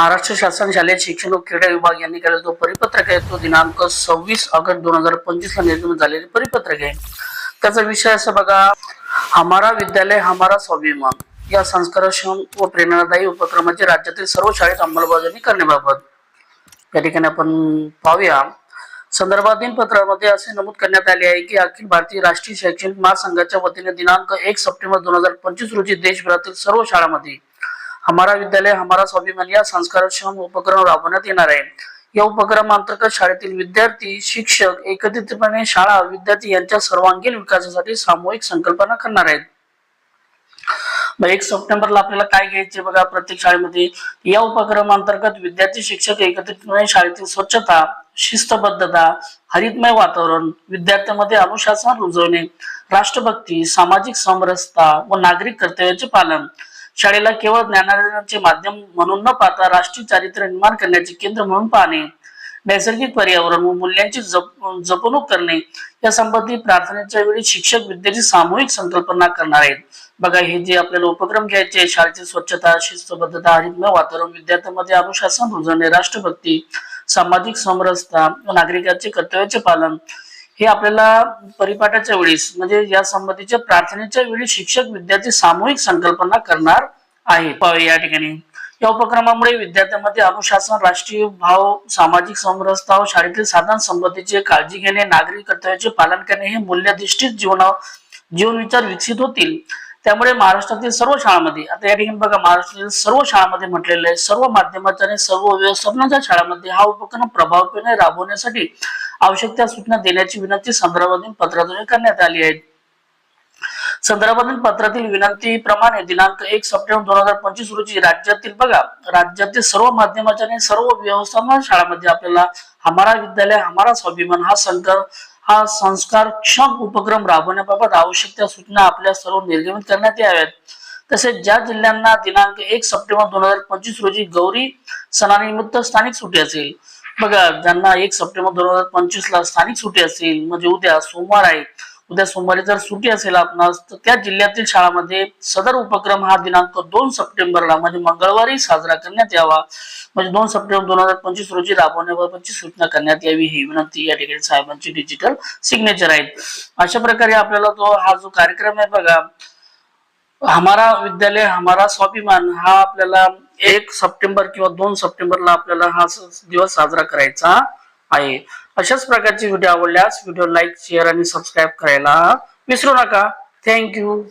महाराष्ट्र शासन शालेय शिक्षण व क्रीडा विभाग यांनी केलेला जो परिपत्रक आहे तो दिनांक सव्वीस ऑगस्ट दोन हजार पंचवीस ला निर्गमित झालेले परिपत्रक आहे. त्याचा विषय असं बघा हमारा विद्यालय हमारा स्वाभिमान या संस्कारक्षम व प्रेरणादायी उपक्रमाची राज्यातील सर्व शाळेत अंमलबजावणी करण्याबाबत. या ठिकाणी आपण पाहूया. संदर्भातील पत्रामध्ये असे नमूद करण्यात आले आहे की अखिल भारतीय राष्ट्रीय शैक्षणिक महासंघाच्या वतीने दिनांक एक सप्टेंबर दोन हजार पंचवीस रोजी देशभरातील सर्व शाळांमध्ये हमारा विद्यालय हमारा स्वाभिमान या संस्कारक्षम उपक्रम राबवण्यात येणार आहे. या उपक्रमांतर्गत शाळेतील विद्यार्थी शिक्षक एकत्रितपणे शाळा विद्यार्थी यांच्या सर्वांगीण विकासासाठी सामूहिक संकल्पना करणार आहेत. एक सप्टेंबरला आपल्याला काय घ्यायचे बघा प्रत्येक शाळेमध्ये? या उपक्रमांतर्गत विद्यार्थी शिक्षक एकत्रितपणे शाळेतील स्वच्छता शिस्तबद्धता हरितमय वातावरण विद्यार्थ्यांमध्ये अनुशासन रुजवणे राष्ट्रभक्ती सामाजिक समरसता व नागरिक कर्तव्याचे पालन शाळेला केवळ ज्ञानार्जनाचे माध्यम म्हणून न पाहता राष्ट्रीय चारित्र्य निर्माण करण्याचे केंद्र म्हणून पाहणे नैसर्गिक पर्यावरण व मूल्यांची जप जपणूक करणे या संबंधी प्रार्थनेच्या वेळी शिक्षक विद्यार्थी सामूहिक संकल्पना करणार आहेत. बघा हे जे आपल्याला उपक्रम घ्यायचे शाळेची स्वच्छता शिस्तबद्धता हरितमय वातावरण विद्यार्थ्यांमध्ये अनुशासन रुजवणे राष्ट्रभक्ती सामाजिक समरसता व नागरिकांचे कर्तव्याचे पालन हे आपल्याला परिपाठाच्या वेळेस म्हणजे या संबंधीच्या प्रार्थनेच्या वेळी शिक्षक विद्यार्थी सामूहिक संकल्पना करणार आहे या ठिकाणी. या उपक्रमामुळे विद्यार्थ्यांमध्ये अनुशासन राष्ट्रीय भाव सामाजिक समरसता व शाळेतील साधन संबंधीचे काळजी घेणे नागरिक कर्तव्याचे पालन करणे हे मूल्याधिष्ठित जीवना जीवन विचार विकसित होतील. त्यामुळे महाराष्ट्रातील सर्व शाळांमध्ये आता या ठिकाणी बघा महाराष्ट्रातील सर्व शाळांमध्ये म्हटलेलं आहे सर्व माध्यमाच्या आणि सर्व व्यवस्थापनाच्या शाळांमध्ये हा उपक्रम प्रभावीपणे राबवण्यासाठी आवश्यक त्या सूचना देण्याची विनंती संदर्भातून पत्राद्वारे करण्यात आली आहे. संदर्भातील पत्रातील विनंतीप्रमाणे दिनांक एक सप्टेंबर दोन हजार पंचवीस रोजी राज्यातील बघा राज्यातील सर्व माध्यमाच्या आणि सर्व व्यवस्थापन शाळांमध्ये आपल्याला हमारा विद्यालय हमारा स्वाभिमान हा संकर हा संस्कारक्षम उपक्रम राबवण्याबाबत आवश्यक त्या सूचना आपल्या सर्व निर्गमित करण्यात याव्यात. तसेच ज्या जिल्ह्यांना दिनांक एक सप्टेंबर दोन हजार पंचवीस रोजी गौरी सणानिमित्त स्थानिक सुट्टी असेल बघा ज्यांना एक सप्टेंबर दोन हजार पंचवीस ला स्थानिक सुट्टी असेल म्हणजे उद्या सोमवार आहे उद्या सोमवारी जर सुट्टी असेल आपणास तर त्या जिल्ह्यातील शाळांमध्ये सदर उपक्रम हा दिनांक दोन सप्टेंबरला म्हणजे मंगळवारी साजरा करण्यात यावा. म्हणजे दोन सप्टेंबर दोन हजार पंचवीस रोजी राबवण्याबाबतची सूचना करण्यात यावी ही विनंती या ठिकाणी साहेबांची डिजिटल सिग्नेचर आहेत. अशा प्रकारे आपल्याला तो हा जो कार्यक्रम आहे बघा हमारा विद्यालय हमारा स्वाभिमान हा आपल्याला एक सप्टेंबर किंवा दोन सप्टेंबरला आपल्याला हा दिवस साजरा करायचा आहे. अशाच प्रकारचे व्हिडिओ आवडल्यास व्हिडिओ लाईक शेअर आणि सबस्क्राईब करायला विसरू नका. थँक्यू